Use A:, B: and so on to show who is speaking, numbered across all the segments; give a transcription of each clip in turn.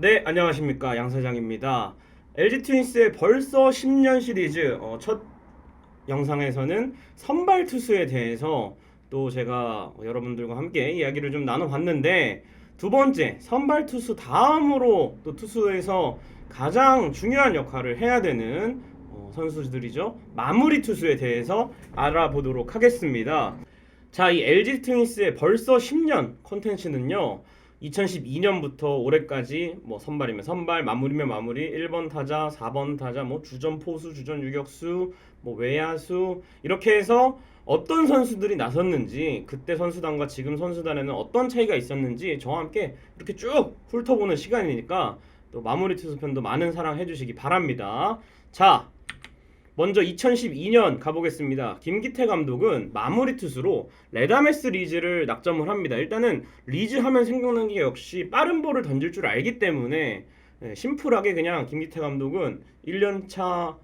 A: 네, 안녕하십니까. 양 사장입니다. LG 트윈스의 벌써 10년 시리즈 어, 첫 영상에서는 선발 투수에 대해서 또 제가 여러분들과 함께 이야기를 좀 나눠봤는데 두 번째 선발 투수 다음으로 또 투수에서 가장 중요한 역할을 해야 되는 어, 선수들이죠. 마무리 투수에 대해서 알아보도록 하겠습니다. 자, 이 LG 트윈스의 벌써 10년 콘텐츠는요. 2012년부터 올해까지 뭐 선발이면 선발, 마무리면 마무리, 1번 타자, 4번 타자, 뭐 주전 포수, 주전 유격수, 뭐 외야수 이렇게 해서 어떤 선수들이 나섰는지 그때 선수단과 지금 선수단에는 어떤 차이가 있었는지 저와 함께 이렇게 쭉 훑어보는 시간이니까 또 마무리 투수편도 많은 사랑 해주시기 바랍니다. 자, 먼저 2012년 가보겠습니다. 김기태 감독은 마무리 투수로 레다메스 리즈를 낙점을 합니다. 일단은 리즈 하면 생각나는 게 역시 빠른 볼을 던질 줄 알기 때문에 네, 심플하게 그냥 김기태 감독은 1년차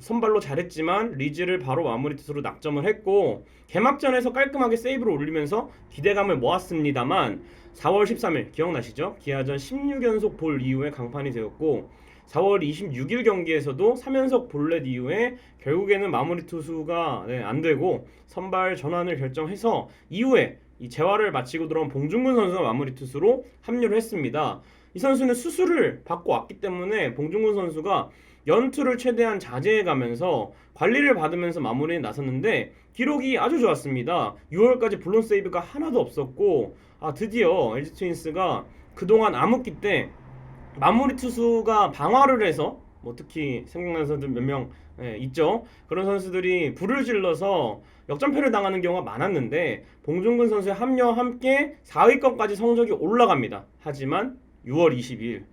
A: 선발로 잘했지만 리즈를 바로 마무리 투수로 낙점을 했고 개막전에서 깔끔하게 세이브를 올리면서 기대감을 모았습니다만 4월 13일 기억나시죠? 기아전 16연속 볼 이후에 강판이 되었고 4월 26일 경기에서도 3연속 볼넷 이후에 결국에는 마무리 투수가 네, 안 되고 선발 전환을 결정해서 이후에 이 재활을 마치고 들어온 봉중근 선수가 마무리 투수로 합류를 했습니다. 이 선수는 수술을 받고 왔기 때문에 봉중근 선수가 연투를 최대한 자제해 가면서 관리를 받으면서 마무리에 나섰는데 기록이 아주 좋았습니다. 6월까지 블론 세이브가 하나도 없었고 아 드디어 LG 트윈스가 그동안 암흑기 때 마무리 투수가 방어를 해서 뭐 특히 생각나는 선수들 몇명 있죠. 그런 선수들이 불을 질러서 역전패를 당하는 경우가 많았는데 봉준근 선수의 합류와 함께 4위권까지 성적이 올라갑니다. 하지만 6월 22일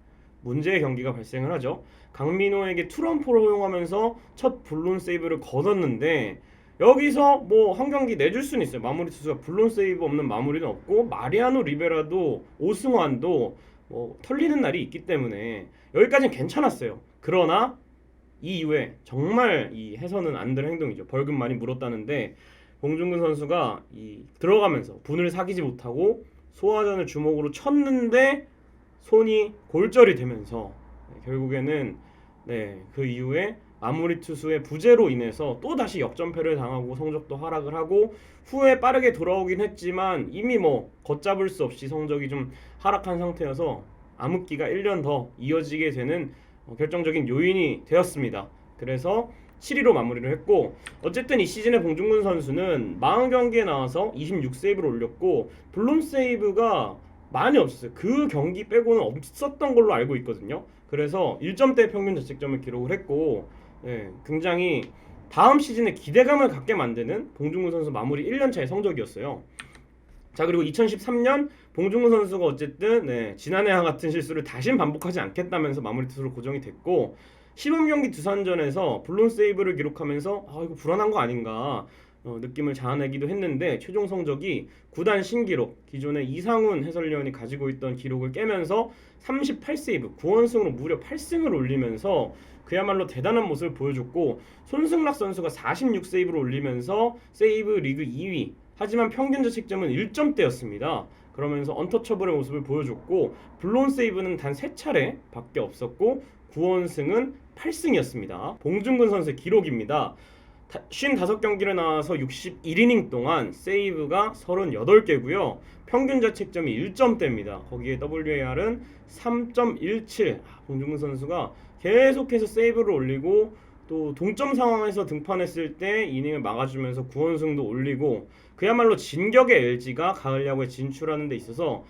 A: 문제의 경기가 발생을 하죠. 강민호에게 투런포를 허용하면서 첫 블론 세이브를 거뒀는데 여기서 뭐 한 경기 내줄 수는 있어요. 마무리 투수가 블론 세이브 없는 마무리는 없고 마리아노 리베라도 오승환도 뭐 털리는 날이 있기 때문에 여기까지는 괜찮았어요. 그러나 이 이후에 정말 이 해서는 안 될 행동이죠. 벌금 많이 물었다는데 봉준근 선수가 이 들어가면서 분을 사귀지 못하고 소화전을 주먹으로 쳤는데 손이 골절이 되면서 네, 결국에는 네, 그 이후에 마무리 투수의 부재로 인해서 또 다시 역전패를 당하고 성적도 하락을 하고 후에 빠르게 돌아오긴 했지만 이미 뭐 걷잡을 수 없이 성적이 좀 하락한 상태여서 암흑기가 1년 더 이어지게 되는 어, 결정적인 요인이 되었습니다. 그래서 7위로 마무리를 했고 어쨌든 이 시즌에 봉중근 선수는 40경기에 나와서 26세이브를 올렸고 블론 세이브가 많이 없었어요. 그 경기 빼고는 없었던 걸로 알고 있거든요. 그래서 1점대 평균 자책점을 기록을 했고 예, 굉장히 다음 시즌에 기대감을 갖게 만드는 봉중근 선수 마무리 1년차의 성적이었어요. 자 그리고 2013년 봉중근 선수가 어쨌든 네, 지난해와 같은 실수를 다신 반복하지 않겠다면서 마무리 투수로 고정이 됐고 시범 경기 두산전에서 블론 세이브를 기록하면서 아 이거 불안한 거 아닌가 어, 느낌을 자아내기도 했는데 최종 성적이 구단 신기록 기존의 이상훈 해설위원이 가지고 있던 기록을 깨면서 38세이브 9원승으로 무려 8승을 올리면서 그야말로 대단한 모습을 보여줬고 손승락 선수가 46세이브를 올리면서 세이브 리그 2위 하지만 평균 자책점은 1점대였습니다. 그러면서 언터처블의 모습을 보여줬고 블론 세이브는 단 3차례 밖에 없었고 9원승은 8승이었습니다. 봉준근 선수의 기록입니다. 55경기를 나와서 61이닝 동안 세이브가 38개고요. 평균 자책점이 1점대입니다. 거기에 WAR은 3.17. 아, 봉준근 선수가 계속해서 세이브를 올리고 또 동점 상황에서 등판했을 때 이닝을 막아주면서 9원승도 올리고 그야말로 진격의 LG가 가을 야구에 진출하는 데 있어서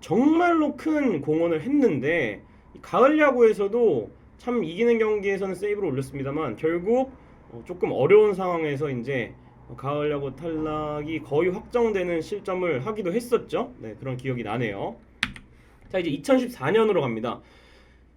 A: 정말로 큰 공헌을 했는데 가을 야구에서도 참 이기는 경기에서는 세이브를 올렸습니다만 결국 어, 조금 어려운 상황에서 이제 가을 야구 탈락이 거의 확정되는 실점을 하기도 했었죠. 네, 그런 기억이 나네요. 자, 이제 2014년으로 갑니다.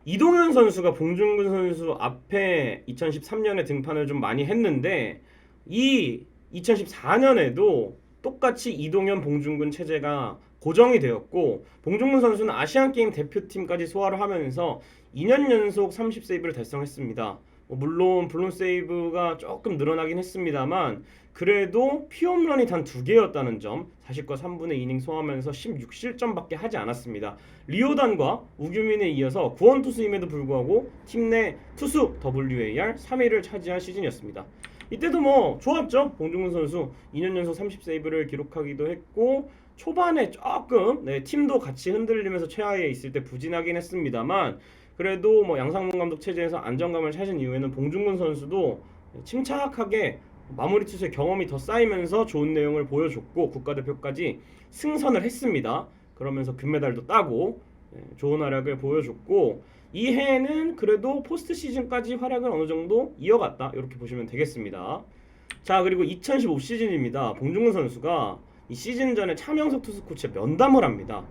A: 이동현 선수가 봉준근 선수 앞에 2013년에 등판을 좀 많이 했는데 이 2014년에도 똑같이 이동현 봉준근 체제가 고정이 되었고 봉준근 선수는 아시안 게임 대표팀까지 소화를 하면서 2년 연속 30세이브를 달성했습니다. 뭐 물론 블론 세이브가 조금 늘어나긴 했습니다만 그래도 피홈런이 단 두 개였다는 점, 40과 3분의 이닝 소화하면서 16실점밖에 하지 않았습니다. 리오단과 우규민에 이어서 구원 투수임에도 불구하고 팀 내 투수 WAR 3위를 차지한 시즌이었습니다. 이때도 뭐 좋았죠. 봉중근 선수 2년 연속 30세이브를 기록하기도 했고 초반에 조금 네, 팀도 같이 흔들리면서 최하위에 있을 때 부진하긴 했습니다만 그래도 뭐 양상문 감독 체제에서 안정감을 찾은 이후에는 봉중근 선수도 침착하게 마무리 투수의 경험이 더 쌓이면서 좋은 내용을 보여줬고 국가대표까지 승선을 했습니다. 그러면서 금메달도 따고 네, 좋은 활약을 보여줬고 이 해에는 그래도 포스트 시즌까지 활약을 어느 정도 이어갔다 이렇게 보시면 되겠습니다. 자 그리고 2015 시즌입니다. 봉중근 선수가 이 시즌 전에 차명석 투수 코치에 면담을 합니다.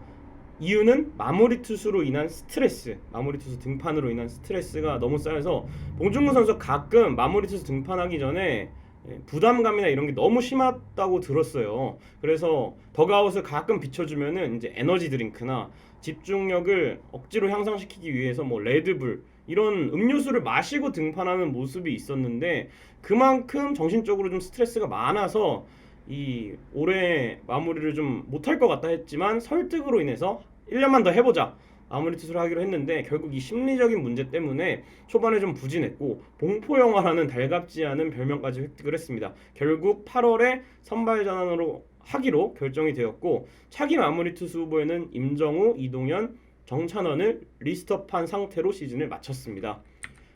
A: 이유는 마무리 투수로 인한 스트레스, 마무리 투수 등판으로 인한 스트레스가 너무 쌓여서 봉중근 선수 가끔 마무리 투수 등판하기 전에 예, 부담감이나 이런 게 너무 심하다고 들었어요. 그래서 더가웃을 가끔 비춰주면은 이제 에너지 드링크나 집중력을 억지로 향상시키기 위해서 뭐 레드불 이런 음료수를 마시고 등판하는 모습이 있었는데 그만큼 정신적으로 좀 스트레스가 많아서 이 올해 마무리를 좀 못할 것 같다 했지만 설득으로 인해서 1년만 더 해보자 마무리 투수를 하기로 했는데 결국 이 심리적인 문제 때문에 초반에 좀 부진했고 봉포 영화라는 달갑지 않은 별명까지 획득을 했습니다. 결국 8월에 선발 전환으로 하기로 결정이 되었고 차기 마무리 투수 후보에는 임정우, 이동현, 정찬원을 리스트업한 상태로 시즌을 마쳤습니다.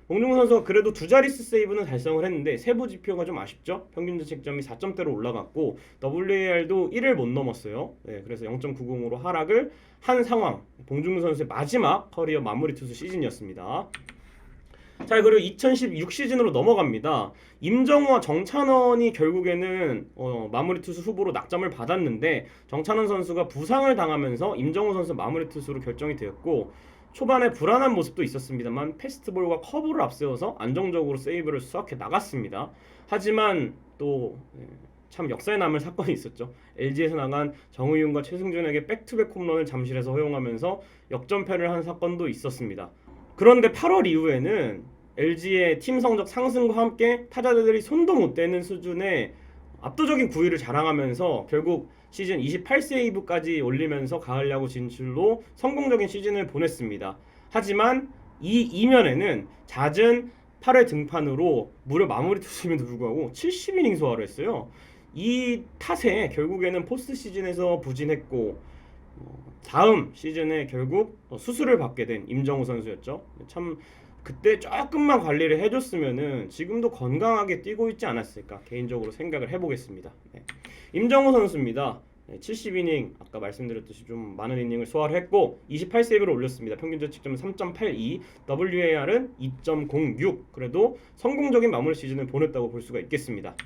A: 봉중근 선수가 그래도 두 자릿수 세이브는 달성을 했는데 세부 지표가 좀 아쉽죠. 평균 자책점이 4점대로 올라갔고 WAR도 1을 못 넘었어요. 네, 그래서 0.90으로 하락을 한 상황. 봉중근 선수의 마지막 커리어 마무리 투수 시즌이었습니다. 자 그리고 2016 시즌으로 넘어갑니다. 임정우와 정찬원이 결국에는 어, 마무리 투수 후보로 낙점을 받았는데 정찬원 선수가 부상을 당하면서 임정우 선수 마무리 투수로 결정이 되었고 초반에 불안한 모습도 있었습니다만 패스트볼과 커브를 앞세워서 안정적으로 세이브를 수확해 나갔습니다. 하지만 또 참 역사에 남을 사건이 있었죠. LG에서 나간 정의윤과 최승준에게 백투백 홈런을 잠실에서 허용하면서 역전패를 한 사건도 있었습니다. 그런데 8월 이후에는 LG의 팀 성적 상승과 함께 타자들이 손도 못 대는 수준의 압도적인 구위를 자랑하면서 결국 시즌 28세이브까지 올리면서 가을 야구 진출로 성공적인 시즌을 보냈습니다. 하지만 이 이면에는 잦은 8회 등판으로 무려 마무리 투수임에도 불구하고 70이닝 소화를 했어요. 이 탓에 결국에는 포스트 시즌에서 부진했고 어, 다음 시즌에 결국 수술을 받게 된 임정우 선수였죠. 참 그때 조금만 관리를 해줬으면은 지금도 건강하게 뛰고 있지 않았을까 개인적으로 생각을 해보겠습니다. 네. 임정우 선수입니다. 네, 70이닝 아까 말씀드렸듯이 좀 많은 이닝을 소화를 했고 28세이브를 올렸습니다. 평균 자책점은 3.82, WAR은 2.06. 그래도 성공적인 마무리 시즌을 보냈다고 볼 수가 있겠습니다.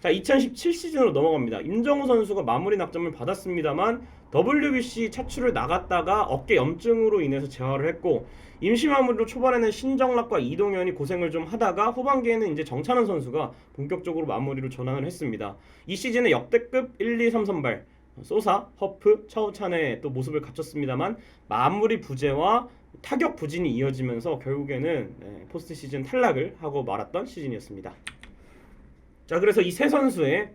A: 자, 2017 시즌으로 넘어갑니다. 임정우 선수가 마무리 낙점을 받았습니다만 WBC 차출을 나갔다가 어깨 염증으로 인해서 재활을 했고 임시 마무리로 초반에는 신정락과 이동현이 고생을 좀 하다가 후반기에는 이제 정찬원 선수가 본격적으로 마무리로 전환을 했습니다. 이 시즌에 역대급 1, 2, 3 선발 소사, 허프, 차우찬의 또 모습을 갖췄습니다만 마무리 부재와 타격 부진이 이어지면서 결국에는 네, 포스트 시즌 탈락을 하고 말았던 시즌이었습니다. 자, 그래서 이 세 선수의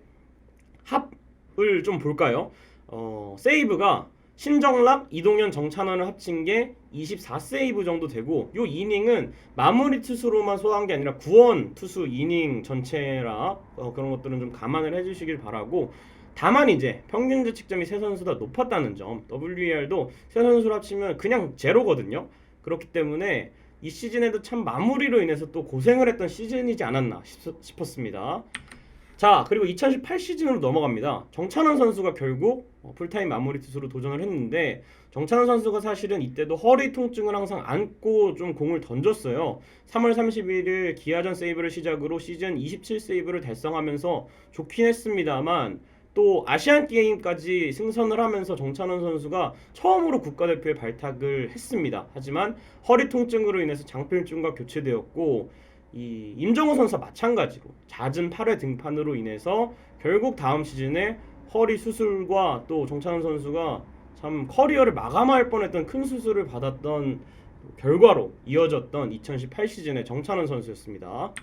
A: 합을 좀 볼까요? 어, 세이브가 신정락, 이동현, 정찬원을 합친 게 24세이브 정도 되고 요 이닝은 마무리 투수로만 소화한 게 아니라 구원 투수 이닝 전체라 어, 그런 것들은 좀 감안을 해주시길 바라고 다만 이제 평균 자책점이 세 선수 다 높았다는 점 WER도 세 선수를 합치면 그냥 제로거든요 그렇기 때문에 이 시즌에도 참 마무리로 인해서 또 고생을 했던 시즌이지 않았나 싶, 었습니다 자 그리고 2018 시즌으로 넘어갑니다. 정찬원 선수가 결국 어, 풀타임 마무리 투수로 도전을 했는데 정찬원 선수가 사실은 이때도 허리 통증을 항상 안고 좀 공을 던졌어요. 3월 31일 기아전 세이브를 시작으로 시즌 27 세이브를 달성하면서 좋긴 했습니다만 또 아시안 게임까지 승선을 하면서 정찬원 선수가 처음으로 국가대표에 발탁을 했습니다. 하지만 허리 통증으로 인해서 장필준과 교체되었고 이 임정호 선수와 마찬가지로 잦은 8회 등판으로 인해서 결국 다음 시즌에 허리 수술과 또 정찬원 선수가 참 커리어를 마감할 뻔했던 큰 수술을 받았던 결과로 이어졌던 2018 시즌의 정찬원 선수였습니다.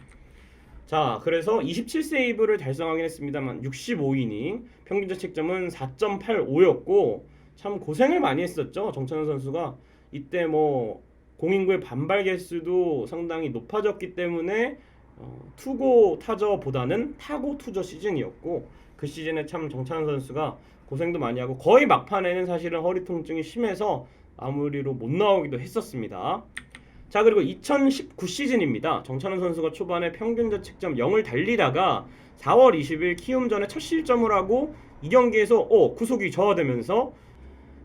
A: 자, 그래서 27세이브를 달성하긴 했습니다만 65이닝 평균 자책점은 4.85였고 참 고생을 많이 했었죠. 정찬원 선수가 이때 뭐 공인구의 반발 개수도 상당히 높아졌기 때문에 어, 투고 타저보다는 타고 투저 시즌이었고 그 시즌에 참 정찬원 선수가 고생도 많이 하고 거의 막판에는 사실은 허리 통증이 심해서 마무리로 못 나오기도 했었습니다. 자 그리고 2019 시즌입니다. 정찬원 선수가 초반에 평균 자책점 0을 달리다가 4월 20일 키움전에 첫 실점을 하고 이 경기에서 어 구속이 저하되면서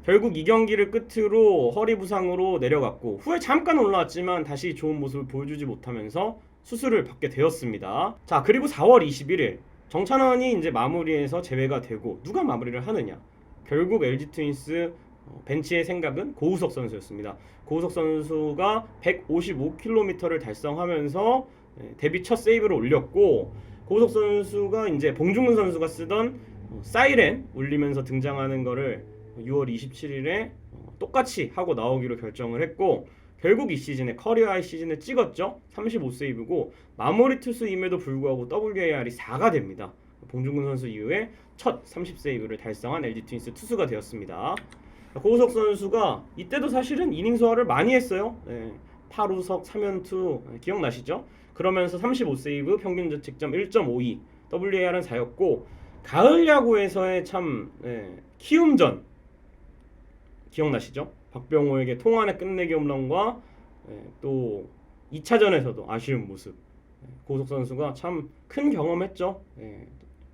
A: 결국 이 경기를 끝으로 허리 부상으로 내려갔고 후에 잠깐 올라왔지만 다시 좋은 모습을 보여주지 못하면서 수술을 받게 되었습니다. 자 그리고 4월 21일 정찬원이 이제 마무리해서 제외가 되고 누가 마무리를 하느냐? 결국 LG 트윈스 어, 벤치의 생각은 고우석 선수였습니다. 고우석 선수가 155km를 달성하면서 예, 데뷔 첫 세이브를 올렸고 고우석 선수가 이제 봉중근 선수가 쓰던 어, 사이렌 울리면서 등장하는 거를 6월 27일에 어, 똑같이 하고 나오기로 결정을 했고 결국 이 시즌에 커리어 하이 시즌에 찍었죠. 35세이브고 마무리 투수임에도 불구하고 WAR이 4가 됩니다. 봉중근 선수 이후에 첫 30세이브를 달성한 LG 트윈스 투수가 되었습니다. 고우석 선수가 이때도 사실은 이닝 소화를 많이 했어요. 네, 8우석 3연투 기억나시죠? 그러면서 35세이브 평균 자책점 1.52 WAR은 4였고 가을 야구에서의 참 네, 키움전 기억나시죠? 박병호에게 통안의 끝내기 홈런과 네, 또 2차전에서도 아쉬운 모습 네, 고우석 선수가 참 큰 경험했죠. 네,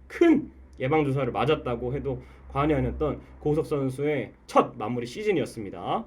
A: 큰 예방 주사를 맞았다고 해도 과언이 아니었던 고우석 선수의 첫 마무리 시즌이었습니다.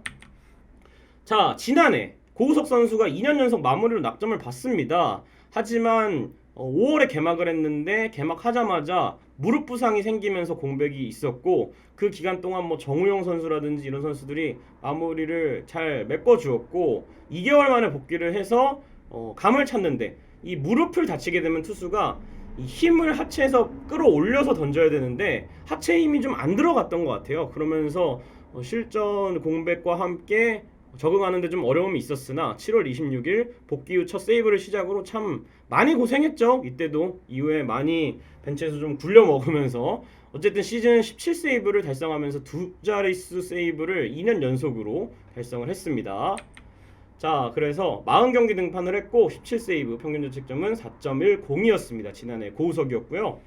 A: 자 지난해 고우석 선수가 2년 연속 마무리로 낙점을 받습니다. 하지만 어, 5월에 개막을 했는데 개막하자마자 무릎 부상이 생기면서 공백이 있었고 그 기간 동안 뭐 정우영 선수라든지 이런 선수들이 마무리를 잘 메꿔주었고 2개월 만에 복귀를 해서 어, 감을 찾는데 이 무릎을 다치게 되면 투수가 이 힘을 하체에서 끌어올려서 던져야 되는데 하체 힘이 좀 안 들어갔던 것 같아요. 그러면서 어, 실전 공백과 함께 적응하는데 좀 어려움이 있었으나 7월 26일 복귀 후 첫 세이브를 시작으로 참 많이 고생했죠. 이때도 이후에 많이 벤치에서 좀 굴려 먹으면서 어쨌든 시즌 17세이브를 달성하면서 두 자릿수 세이브를 2년 연속으로 달성을 했습니다. 자, 그래서 40경기 등판을 했고 17세이브 평균 자책점은 4.10이었습니다. 지난해 고우석이었고요.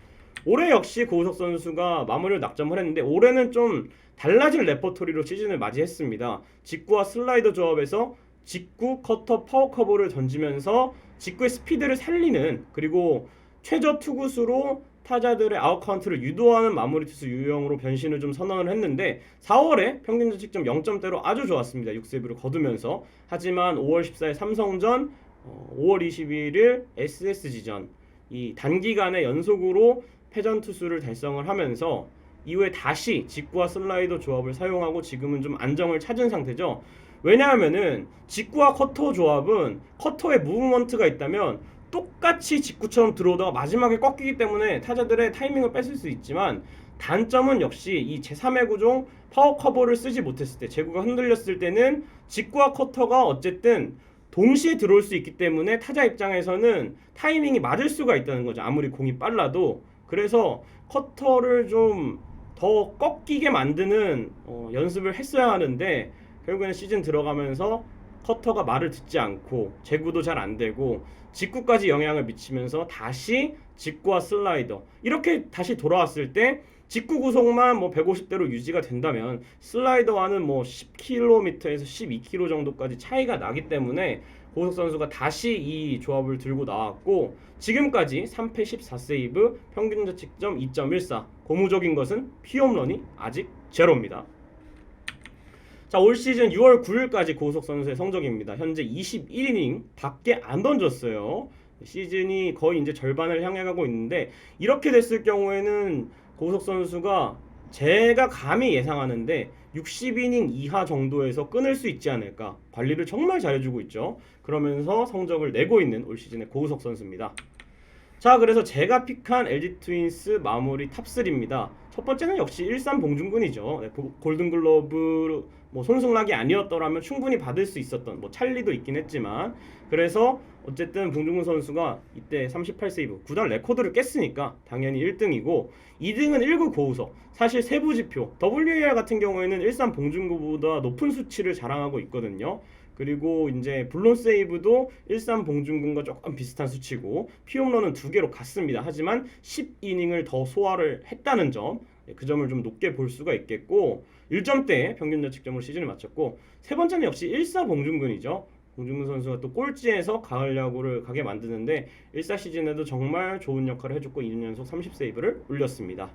A: 올해 역시 고우석 선수가 마무리를 낙점을 했는데 올해는 좀 달라진 레퍼토리로 시즌을 맞이했습니다. 직구와 슬라이더 조합에서 직구, 커터, 파워 커버를 던지면서 직구의 스피드를 살리는 그리고 최저 투구수로 타자들의 아웃 카운트를 유도하는 마무리 투수 유형으로 변신을 좀 선언을 했는데 4월에 평균 자책점 0점대로 아주 좋았습니다. 6세이브를 거두면서 하지만 5월 14일 삼성전, 어, 5월 21일 SSG전 이 단기간에 연속으로 패전 투수를 달성을 하면서 이후에 다시 직구와 슬라이더 조합을 사용하고 지금은 좀 안정을 찾은 상태죠. 왜냐하면은 직구와 커터 조합은 커터에 무브먼트가 있다면 똑같이 직구처럼 들어오다가 마지막에 꺾이기 때문에 타자들의 타이밍을 뺏을 수 있지만 단점은 역시 이 제3의 구종 파워 커버를 쓰지 못했을 때 제구가 흔들렸을 때는 직구와 커터가 어쨌든 동시에 들어올 수 있기 때문에 타자 입장에서는 타이밍이 맞을 수가 있다는 거죠. 아무리 공이 빨라도 그래서 커터를 좀 더 꺾이게 만드는 어, 연습을 했어야 하는데 결국에는 시즌 들어가면서 커터가 말을 듣지 않고 제구도 잘 안 되고 직구까지 영향을 미치면서 다시 직구와 슬라이더 이렇게 다시 돌아왔을 때 직구 구속만 뭐 150대로 유지가 된다면 슬라이더와는 뭐 10km에서 12km 정도까지 차이가 나기 때문에 고석 선수가 다시 이 조합을 들고 나왔고 지금까지 3패 14세이브 평균 자책점 2.14 고무적인 것은 피홈런이 아직 제로입니다. 자, 올 시즌 6월 9일까지 고우석 선수의 성적입니다. 현재 21이닝 밖에 안 던졌어요. 시즌이 거의 이제 절반을 향해 가고 있는데 이렇게 됐을 경우에는 고우석 선수가 제가 감히 예상하는데 60이닝 이하 정도에서 끊을 수 있지 않을까. 관리를 정말 잘해주고 있죠. 그러면서 성적을 내고 있는 올 시즌의 고우석 선수입니다. 자, 그래서 제가 픽한 LG 트윈스 마무리 탑3입니다. 첫 번째는 역시 일산 봉준근이죠. 네, 고- 골든글러브 뭐 손승락이 아니었더라면 충분히 받을 수 있었던 뭐 찰리도 있긴 했지만 그래서 어쨌든 봉중근 선수가 이때 38세이브 구단 레코드를 깼으니까 당연히 1등이고 2등은 1구 고우석 사실 세부 지표 WAR 같은 경우에는 일산 봉중구보다 높은 수치를 자랑하고 있거든요. 그리고 이제 블론 세이브도 일산 봉중군과 조금 비슷한 수치고 피홈런은 두 개로 같습니다. 하지만 10이닝을 더 소화를 했다는 점, 네, 그 점을 좀 높게 볼 수가 있겠고 1점대 평균 자책점으로 시즌을 마쳤고 세 번째는 역시 일사 봉중군이죠. 봉중근 선수가 또 꼴찌에서 가을 야구를 가게 만드는데 1사 시즌에도 정말 좋은 역할을 해줬고 2년 연속 30세이브를 올렸습니다.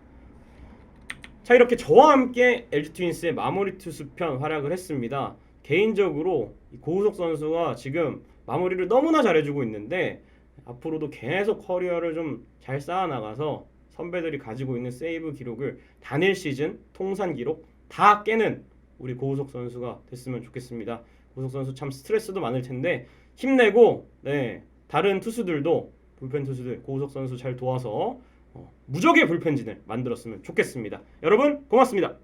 A: 자 이렇게 저와 함께 LG 트윈스의 마무리 투수 편 활약을 했습니다. 개인적으로 이 고우석 선수가 지금 마무리를 너무나 잘해주고 있는데 앞으로도 계속 커리어를 좀 잘 쌓아나가서 선배들이 가지고 있는 세이브 기록을 단일 시즌 통산 기록 다 깨는 우리 고우석 선수가 됐으면 좋겠습니다. 고우석 선수 참 스트레스도 많을 텐데 힘내고 네 다른 투수들도 불펜 투수들 고우석 선수 잘 도와서 어, 무적의 불펜진을 만들었으면 좋겠습니다. 여러분 고맙습니다.